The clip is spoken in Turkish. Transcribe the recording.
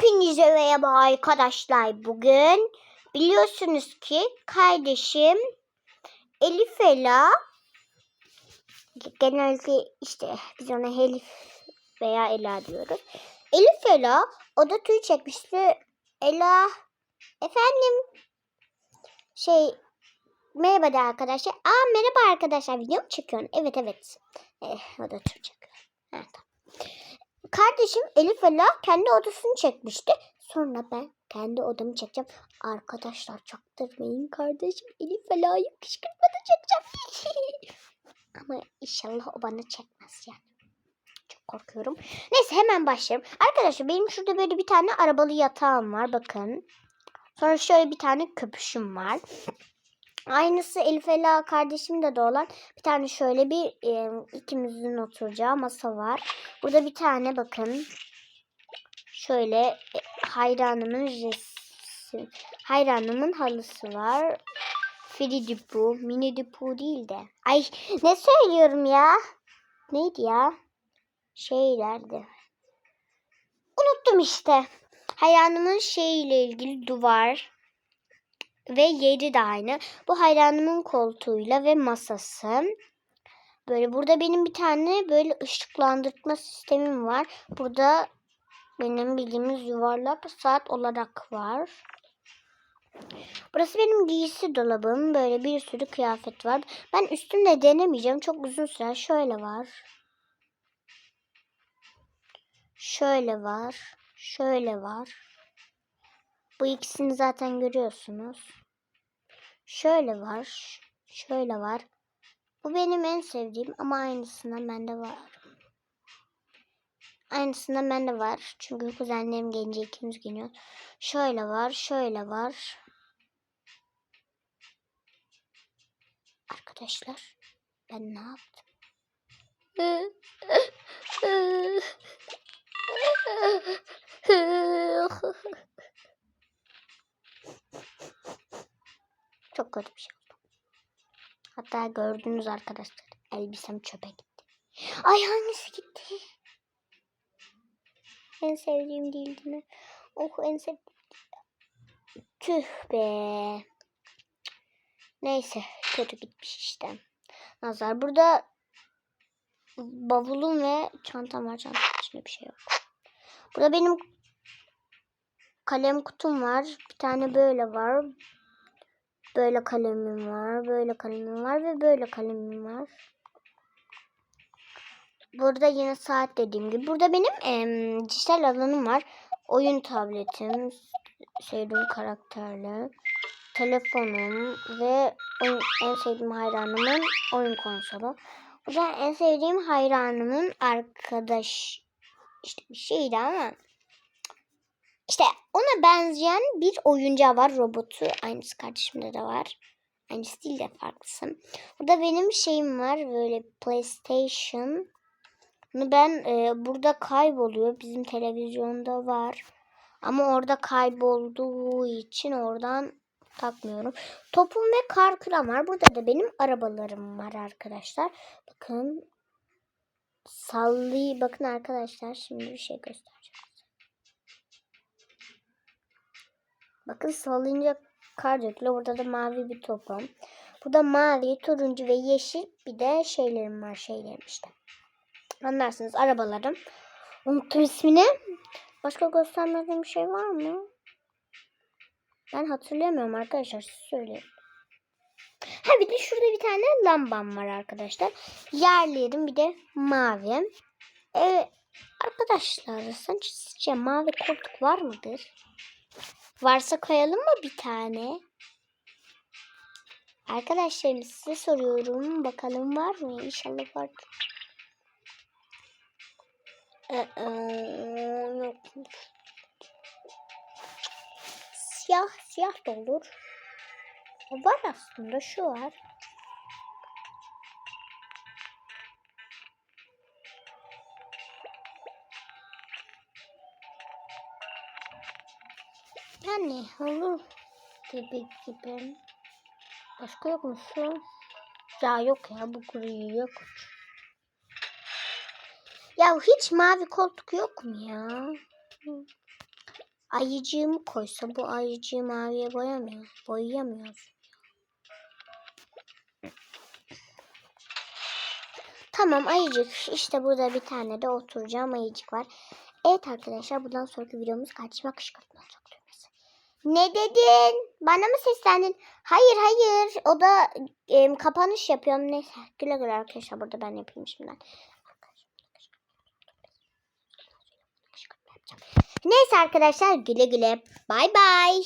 Hepinize merhaba arkadaşlar. Bugün biliyorsunuz ki kardeşim Elif Ela genelde işte biz ona Elif veya Ela diyoruz. Elif Ela o da tüy çekmişti. Ela efendim şey merhaba de arkadaşlar. Aa merhaba arkadaşlar video mu çekiyorsun? Evet evet. Eh, o da tüy çekiyor. Ha, tamam. Kardeşim Elif Ela kendi odasını çekmişti. Sonra ben kendi odamı çekeceğim. Arkadaşlar çaktırmayın kardeşim. Elif Ela'yı kışkırtmada çekeceğim. Ama inşallah o bana çekmez yani. Korkuyorum. Neyse hemen başlayalım. Arkadaşlar benim şurada böyle bir tane arabalı yatağım var. Bakın. Sonra şöyle bir tane köpüşüm var. Aynısı Elif Ela kardeşimde de olan bir tane şöyle bir e, ikimizin oturacağı masa var. Burada bir tane bakın şöyle e, hayranımın resim, hayranımın halısı var. Fridipu, mini dipu değil de. Ay ne söylüyorum ya? Neydi ya? Şeylerdi. Unuttum işte. Hayranımın şeyiyle ilgili duvar ve yeri de aynı. Bu hayranımın koltuğuyla ve masası. Böyle burada benim bir tane böyle ışıklandırma sistemim var. Burada benim bildiğimiz yuvarlak saat olarak var. Burası benim giysi dolabım. Böyle bir sürü kıyafet var. Ben üstümde denemeyeceğim. Çok uzun süre. Şöyle var. Şöyle var. Şöyle var. Bu ikisini zaten görüyorsunuz. Şöyle var. Şöyle var. Bu benim en sevdiğim ama aynısından bende var. Aynısından bende var. Çünkü kuzenlerim gelince ikimiz giyiniyoruz. Şöyle var. Şöyle var. Arkadaşlar ben ne yaptım? Çok kötü şey oldu. Hatta gördünüz arkadaşlar. Elbisem çöpe gitti. Ay hangisi gitti? En sevdiğim değildi mi? Oh en sevdiğim. Tüh be. Neyse kötü gitmiş işte. Nazar burada bavulum ve çantam var. Çantam içinde bir şey yok. Burada benim kalem kutum var. Bir tane böyle var. Böyle kalemim var. Böyle kalemim var ve böyle kalemim var. Burada yine saat dediğim gibi. Burada benim em, dijital alanım var. Oyun tabletim, sevdiğim karakterle, telefonum ve oyun, en sevdiğim hayranımın oyun konsolu. Burada en sevdiğim hayranımın arkadaş işte bir şeydi ama işte ona benzeyen bir oyuncağı var robotu. Aynısı kardeşimde de var. Aynısı değil de farklısı. Burada benim şeyim var böyle PlayStation. Bunu ben e, burada kayboluyor. Bizim televizyonda var. Ama orada kaybolduğu için oradan takmıyorum. Topum ve kar kıram var. Burada da benim arabalarım var arkadaşlar. Bakın sallı bakın arkadaşlar şimdi bir şey göstereceğim. Bakın sallayınca kar dökülüyor. Burada da mavi bir topum. Bu da mavi, turuncu ve yeşil bir de şeylerim var. Şeylerim işte. Anlarsınız arabalarım. Unuttum ismini. Başka göstermediğim bir şey var mı? Ben hatırlayamıyorum arkadaşlar. Siz söyleyin. Ha bir de şurada bir tane lambam var arkadaşlar. Yerlerim bir de mavi. Ee, arkadaşlar sizce mavi koltuk var mıdır? Varsa koyalım mı bir tane? Arkadaşlarım size soruyorum. Bakalım var mı? İnşallah vardır. Ee, yok. Siyah, siyah da olur. Var aslında şu var. Yani olur gibi gibi. Başka yok mu şu? Ya yok ya bu kuruyu yok. Ya hiç mavi koltuk yok mu ya? ayıcığımı koysa bu ayıcığı maviye boyamıyor. Boyayamıyor. Tamam ayıcık. İşte burada bir tane de oturacağım ayıcık var. Evet arkadaşlar bundan sonraki videomuz kaçma kışkırtma olacak. Ne dedin? Bana mı seslendin? Hayır hayır. O da em, kapanış yapıyorum. Neyse güle güle arkadaşlar burada ben yapayım şimdiden. Neyse arkadaşlar güle güle. Bay bay.